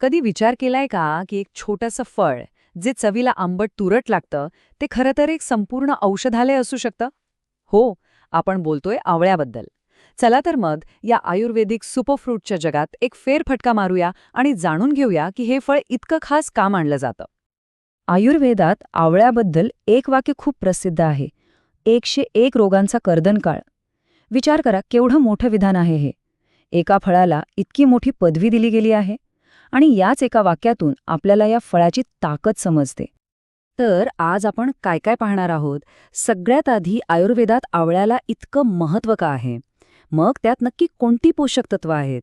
कधी विचार केलाय का की एक छोटंसं फळ जे चवीला आंबट तुरट लागतं ते खरं तर एक संपूर्ण औषधालय असू शकतं? हो आपण बोलतोय आवळ्याबद्दल. चला तर मग या आयुर्वेदिक सुपरफ्रूटच्या जगात एक फेरफटका मारूया आणि जाणून घेऊया की हे फळ इतकं खास का मानलं जातं. आयुर्वेदात आवळ्याबद्दल एक वाक्य खूप प्रसिद्ध आहे एकशे एक रोगांचा कर्दनकाळ विचार करा केवढं मोठं विधान आहे हे. एका फळाला इतकी मोठी पदवी दिली गेली आहे. आणि याच एका वाक्यातून आपल्याला या फळाची ताकद समजते. तर आज आपण काय काय पाहणार आहोत? सगळ्यात आधी आयुर्वेदात आवळ्याला इतकं महत्त्व का आहे? मग त्यात नक्की कोणती पोषक तत्व आहेत?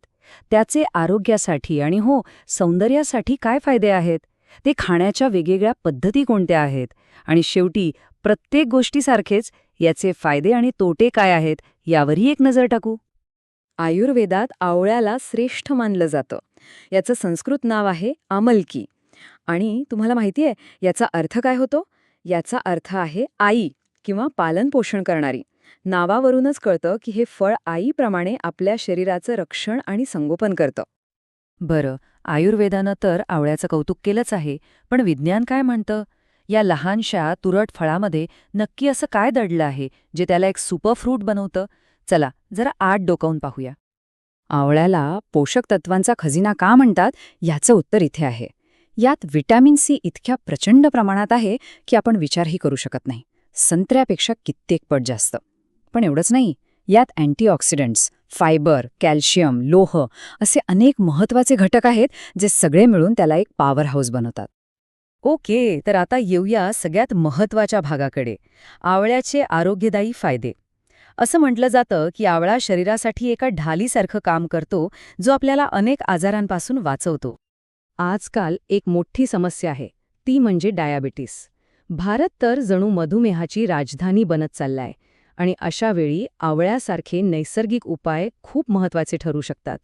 त्याचे आरोग्यासाठी आणि हो सौंदर्यासाठी काय फायदे आहेत? ते खाण्याच्या वेगवेगळ्या पद्धती कोणत्या आहेत? आणि शेवटी प्रत्येक गोष्टीसारखेच याचे फायदे आणि तोटे काय आहेत? यावरही एक नजर टाकू. आयुर्वेदात आवळ्याला श्रेष्ठ मानलं जातं. याचं संस्कृत नाव आहे आमलकी आणि तुम्हाला माहिती आहे याचा अर्थ काय होतो? याचा अर्थ आहे आई किंवा पालनपोषण करणारी. नावावरूनच कळतं की हे फळ आईप्रमाणे आपल्या शरीराचं रक्षण आणि संगोपन करतं. बरं आयुर्वेदानं तर आवळ्याचं कौतुक केलंच आहे पण विज्ञान काय म्हणतं? या लहानशा तुरट फळामध्ये नक्की असं काय दडलं आहे जे त्याला एक सुपरफ्रूट बनवतं? चला जरा आत डोकावून पाहूया. आवळ्याला पोषक तत्वांचा खजिना का म्हणतात याचं उत्तर इथे आहे. यात व्हिटॅमिन सी इतक्या प्रचंड प्रमाणात आहे की आपण विचारही करू शकत नाही. संत्र्यापेक्षा कित्येक पट जास्त. पण एवढंच नाही यात अँटीऑक्सिडंट्स फायबर कॅल्शियम लोह असे अनेक महत्त्वाचे घटक आहेत जे सगळे मिळून त्याला एक पॉवर हाऊस बनवतात. ओके तर आता येऊया सगळ्यात महत्त्वाच्या भागाकडे. आवळ्याचे आरोग्यदायी फायदे. असं म्हटलं जातं की आवळा शरीरासाठी एका ढालीसारखं काम करतो जो आपल्याला अनेक आजारांपासून वाचवतो. आजकाल एक मोठी समस्या आहे ती म्हणजे डायाबिटीस. भारत तर जणू मधुमेहाची राजधानी बनत चाललाय आणि अशा वेळी आवळ्यासारखे नैसर्गिक उपाय खूप महत्त्वाचे ठरू शकतात.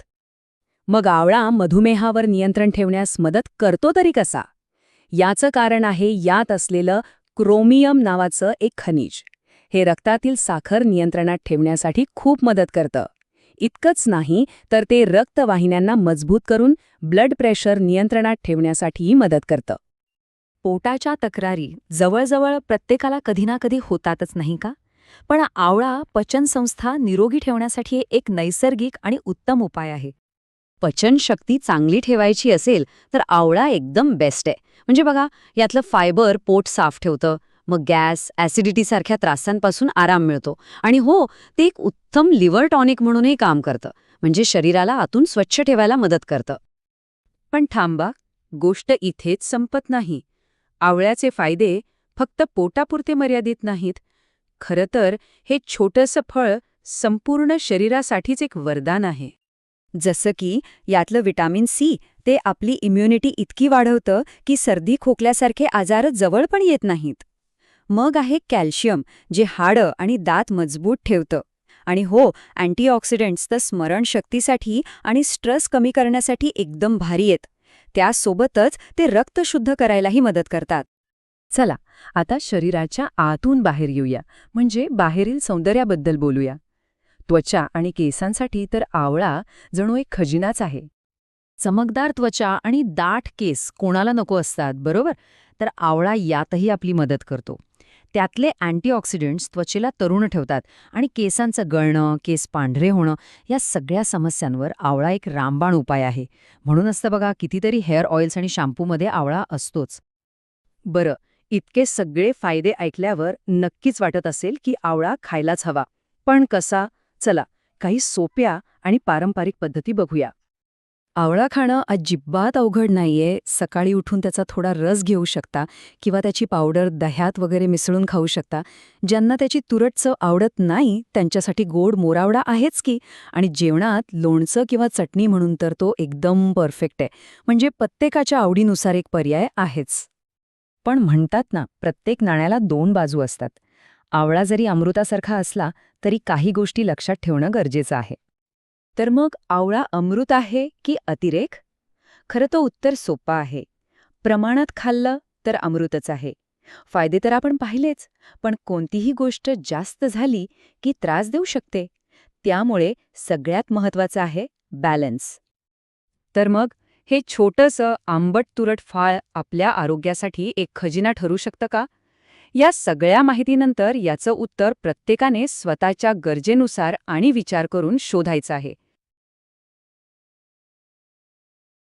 मग आवळा मधुमेहावर नियंत्रण ठेवण्यास मदत करतो तरी कसा? याचं कारण आहे यात असलेलं क्रोमियम नावाचं एक खनिज. हे रक्तातील साखर नियंत्रणात ठेवण्यासाठी खूप मदत करतं. इतकंच नाही तर ते रक्तवाहिन्यांना मजबूत करून ब्लड प्रेशर नियंत्रणात ठेवण्यासाठीही मदत करतं. पोटाच्या तक्रारी जवळजवळ प्रत्येकाला कधी ना कधी होतातच नाही का? पण आवळा पचनसंस्था निरोगी ठेवण्यासाठी एक नैसर्गिक आणि उत्तम उपाय आहे. पचनशक्ती चांगली ठेवायची असेल तर आवळा एकदम बेस्ट आहे. म्हणजे बघा यातलं फायबर पोट साफ ठेवतं मग गॅस ॲसिडिटीसारख्या त्रासांपासून आराम मिळतो. आणि हो ते एक उत्तम लिव्हर टॉनिक म्हणूनही काम करतं. म्हणजे शरीराला आतून स्वच्छ ठेवायला मदत करतं. पण थांबा गोष्ट इथेच संपत नाही. आवळ्याचे फायदे फक्त पोटापुरते मर्यादित नाहीत. खरं तर हे छोटंसं फळ संपूर्ण शरीरासाठीच एक वरदान आहे. जसं की यातलं विटामिन सी ते आपली इम्युनिटी इतकी वाढवतं की सर्दी खोकल्यासारखे आजार जवळ पण येत नाहीत. मग आहे कॅल्शियम जे हाडं आणि दात मजबूत ठेवतं. आणि हो अँटीऑक्सिडंट्स तर स्मरणशक्तीसाठी आणि स्ट्रेस कमी करण्यासाठी एकदम भारी आहेत. त्यासोबतच ते रक्त शुद्ध करायलाही मदत करतात. चला आता शरीराच्या आतून बाहेर येऊया. म्हणजे बाहेरील सौंदर्याबद्दल बोलूया. त्वचा आणि केसांसाठी तर आवळा जणू एक खजिनाच आहे. चमकदार त्वचा आणि दाट केस कोणाला नको असतात बरोबर? तर आवळा यातही आपली मदत करतो. त्यातले अँटीऑक्सिडंट्स त्वचेला तरुण ठेवतात आणि केसांचं गळणं केस पांढरे होणं या सगळ्या समस्यांवर आवळा एक रामबाण उपाय आहे. म्हणून असतं बघा कितीतरी हेअर ऑइल्स आणि शॅम्पूमध्ये आवळा असतोच. बरं इतके सगळे फायदे ऐकल्यावर नक्कीच वाटत असेल की आवळा खायलाच हवा. पण कसा? चला काही सोप्या आणि पारंपरिक पद्धती बघूया. आवळा खाणं अजिबात अवघड नाहीये. सकाळी उठून त्याचा थोडा रस घेऊ शकता किंवा त्याची पावडर दह्यात वगैरे मिसळून खाऊ शकता. ज्यांना त्याची तुरट चव आवडत नाही त्यांच्यासाठी गोड मोरावडा आहेच की. आणि जेवणात लोणचं किंवा चटणी म्हणून तर तो एकदम परफेक्ट आहे. म्हणजे प्रत्येकाच्या आवडीनुसार एक पर्याय आहेच. पण म्हणतात ना प्रत्येक नाण्याला दोन बाजू असतात. आवळा जरी अमृतासारखा असला तरी काही गोष्टी लक्षात ठेवणं गरजेचं आहे. तर मग आवळा अमृत आहे की अतिरेक? खरं तो उत्तर सोपं आहे. प्रमाणात खाल्लं तर अमृतच आहे. फायदे तर आपण पाहिलेच पण कोणतीही गोष्ट जास्त झाली की त्रास देऊ शकते. त्यामुळे सगळ्यात महत्वाचं आहे बॅलन्स. तर मग हे छोटंसं आंबट तुरट फाळ आपल्या आरोग्यासाठी एक खजिना ठरू शकतं का? या सगळ्या माहितीनंतर याचं उत्तर प्रत्येकाने स्वतःच्या गरजेनुसार आणि विचार करून शोधायचं आहे.